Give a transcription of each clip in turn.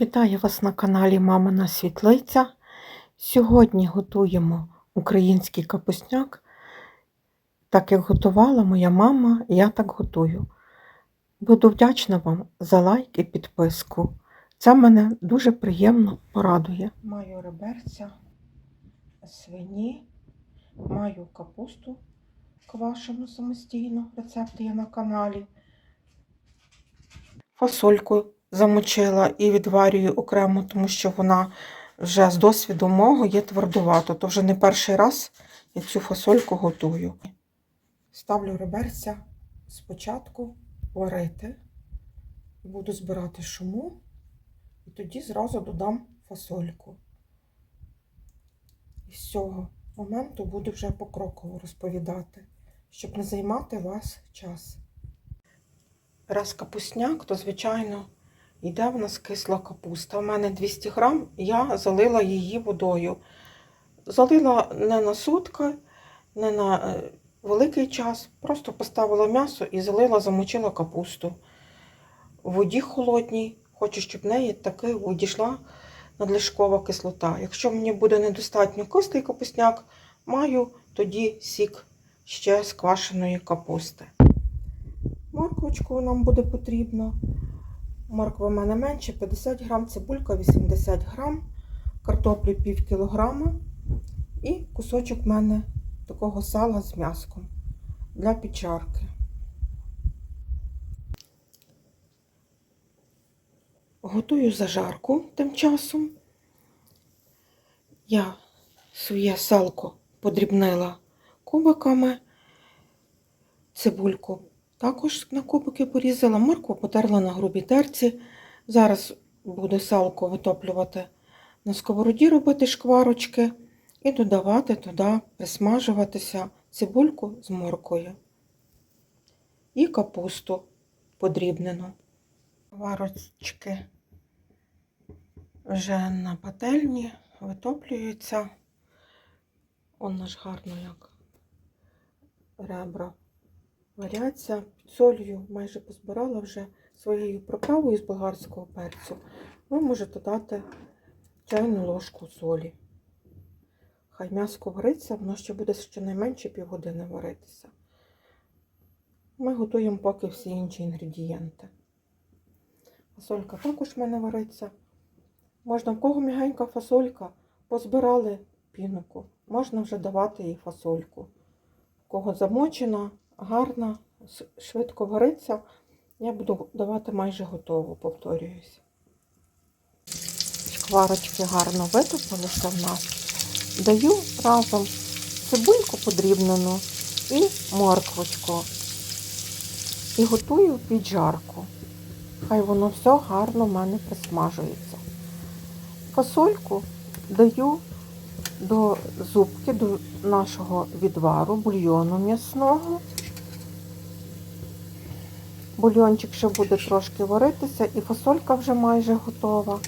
Вітаю вас на каналі Мамина Світлиця. Сьогодні готуємо український капусняк. Так як готувала моя мама, я так готую. Буду вдячна вам за лайк і підписку. Це мене дуже приємно порадує. Маю реберця, свині, маю капусту квашену самостійно. Рецепт є на каналі. Фасольку замочила і відварюю окремо, тому що вона вже з досвіду мого є твердувато. То вже не перший раз я цю фасольку готую. Ставлю реберця спочатку варити, буду збирати шуму, і тоді зразу додам фасольку. І з цього моменту буду вже покроково розповідати, щоб не займати вас час. Раз капусняк, то, звичайно, йде в нас кисла капуста. У мене 200 грам, я залила її водою. Залила не на сутки, не на е, великий час. Просто поставила м'ясо і залила, замочила капусту. В воді холодній, хочу, щоб в неї таки одійшла надлишкова кислота. Якщо мені буде недостатньо кислий капусняк, маю тоді сік ще з квашеної капусти. Морквочку нам буде потрібно. Морква в мене менше 50 грам, цибулька 80 грам, картоплі пів кілограма і кусочок в мене такого сала з м'яском для підчарки. Готую зажарку тим часом. Я своє салко подрібнила кубиками, цибульку також на кубики порізала, моркву потерла на грубій терці. Зараз буду салко витоплювати на сковороді, робити шкварочки і додавати туди, присмажуватися цибульку з моркою і капусту подрібнену. Варочки вже на пательні витоплюються. Он наш гарно як ребра варяться. Солью майже позбирала вже своєю приправою з болгарського перцю. Ви можете дати чайну ложку солі. Хай м'яско вариться, воно ще буде щонайменше півгодини варитися. Ми готуємо поки всі інші інгредієнти. Фасолька також в мене вариться. Можна в кого м'ягенька фасолька, позбирали пінку, можна вже давати їй фасольку. В кого замочена, гарна, швидко вариться, я буду давати майже готову, повторююсь. Шкварочки гарно витопилися в нас. Даю разом цибульку подрібнену і морквочку. І готую піджарку. Хай воно все гарно в мене присмажується. Фасольку даю до зубки, до нашого відвару, бульйону м'ясного. Бульйончик ще буде трошки варитися, і фасолька вже майже готова.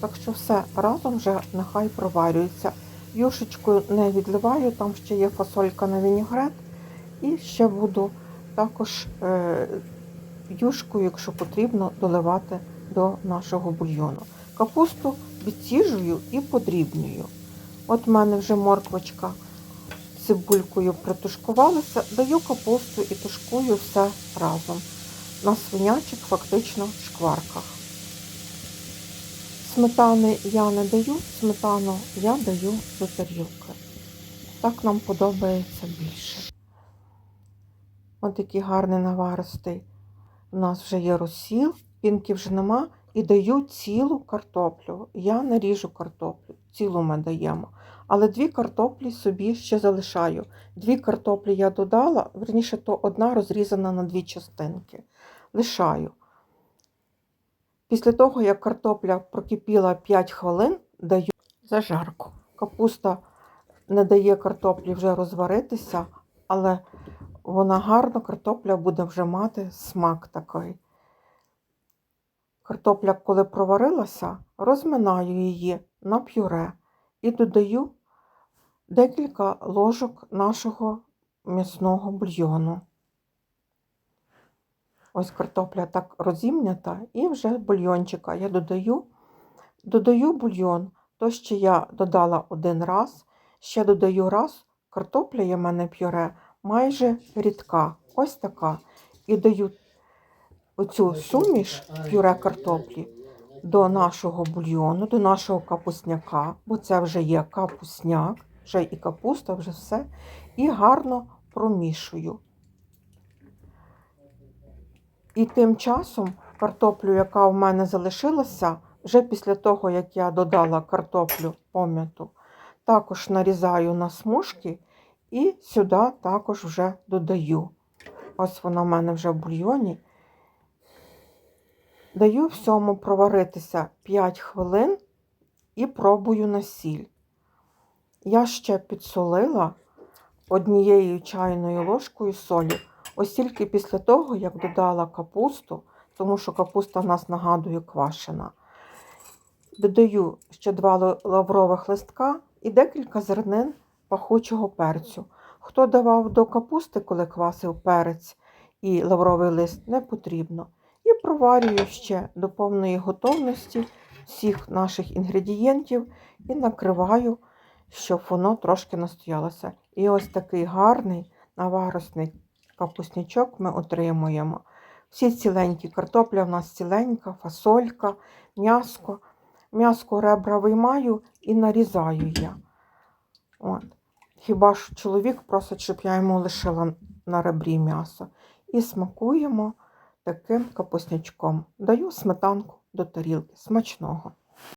Так що все разом вже нехай проварюється. Юшечку не відливаю, там ще є фасолька на вінігрет. І ще буду також е, юшкою, якщо потрібно, доливати до нашого бульйону. Капусту відсіжую і подрібнюю. От в мене вже морквочка цибулькою притушкувалася, даю капусту і тушкую все разом. На свинячих фактично шкварках. Сметани я не даю, сметану я даю до тарілки. Так нам подобається більше. Ось такий гарний наваристий. У нас вже є розсіл, пінки вже нема. І даю цілу картоплю. Я наріжу картоплю, цілу ми даємо. Але дві картоплі собі ще залишаю. Дві картоплі я додала, верніше, то одна розрізана на дві частинки. Лишаю. Після того, як картопля прокипіла 5 хвилин, даю зажарку. Капуста не дає картоплі вже розваритися, але вона гарно, картопля буде вже мати смак такий. Картопля, коли проварилася, розминаю її на пюре і додаю декілька ложок нашого м'ясного бульйону. Ось картопля так розімнята, і вже бульйончика я додаю Додаю бульйон, то ще я додала один раз, ще додаю раз. Картопля є в мене пюре майже рідка, ось така. І даю оцю суміш пюре картоплі до нашого бульйону, до нашого капусняка, бо це вже є капусняк, вже і капуста, вже все. І гарно промішую. І тим часом картоплю, яка в мене залишилася, вже після того, як я додала картоплю пом'яту, також нарізаю на смужки і сюди також вже додаю. Ось вона в мене вже в бульйоні. Даю всьому проваритися 5 хвилин і пробую на сіль. Я ще підсолила однією чайною ложкою солі. Ось тільки після того, як додала капусту, тому що капуста в нас нагадує квашена. Додаю ще два лаврових листка і декілька зернин пахучого перцю. Хто давав до капусти, коли квасив перець і лавровий лист, не потрібно. І проварюю ще до повної готовності всіх наших інгредієнтів і накриваю, щоб воно трошки настоялося. І ось такий гарний наваросний капуснячок ми отримуємо. Всі ціленькі, картопля в нас ціленька, фасолька, м'яско. М'яско ребра виймаю і нарізаю я. От. Хіба ж чоловік просить, щоб я йому лишила на ребрі м'ясо. І смакуємо таким капуснячком. Даю сметанку до тарілки. Смачного.